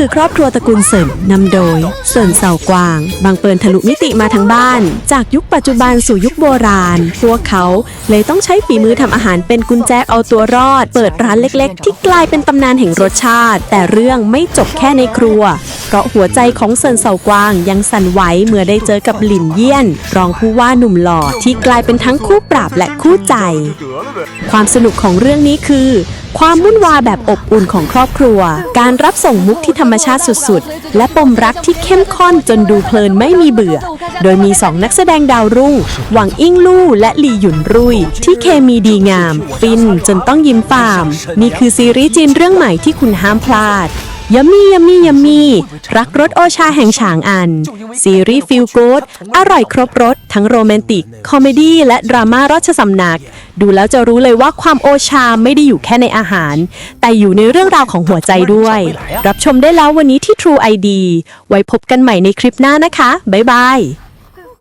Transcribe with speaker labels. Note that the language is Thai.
Speaker 1: คือครอบครัวตระกูลเสินนำโดยเสินเสากวาง บางเปินทะลุมิติมาทั้งบ้าน จากยุคปัจจุบันสู่ยุคโบราณ พวกเขาเลยต้องใช้ฝีมือทำอาหารเป็นกุญแจเอาตัวรอด เปิดร้านเล็กๆ ที่กลายเป็นตำนานแห่งรสชาติ แต่เรื่องไม่จบแค่ในครัว เพราะหัวใจของเซินเสากวางยังสั่นไหวเมื่อได้เจอกับหลินเยี่ยน รองผู้ว่าหนุ่มหล่อที่กลายเป็นทั้งคู่ปราบและคู่ใจ ความสนุกของเรื่องนี้คือ ความวุ่นวายแบบอบอุ่นของครอบครัว การรับส่งมุกที่ธรรมชาติสุดๆ และปมรักที่เข้มข้นจนดูเพลินไม่มีเบื่อ โดยมีสองนักแสดงดาวรุ่ง หวังอิงลู่และหลี่หยุนรุยที่เคมีดีงาม ฟินจนต้องยิ้มฟาม นี่คือซีรีส์จีนเรื่องใหม่ที่คุณห้ามพลาด ยัมมี่ยัมมี่ยัมมี่รักรสโอชาแห่งฉางอัน ซีรีส์ฟิลกูดอร่อยครบรสทั้งโรแมนติก คอมเมดี้และดราม่าราชสำนัก ดูแล้วจะรู้เลยว่าความโอชาไม่ได้อยู่แค่ในอาหาร แต่อยู่ในเรื่องราวของหัวใจด้วย รับชมได้แล้ววันนี้ที่ True ID ไว้พบกันใหม่ในคลิปหน้านะคะ บ๊ายบาย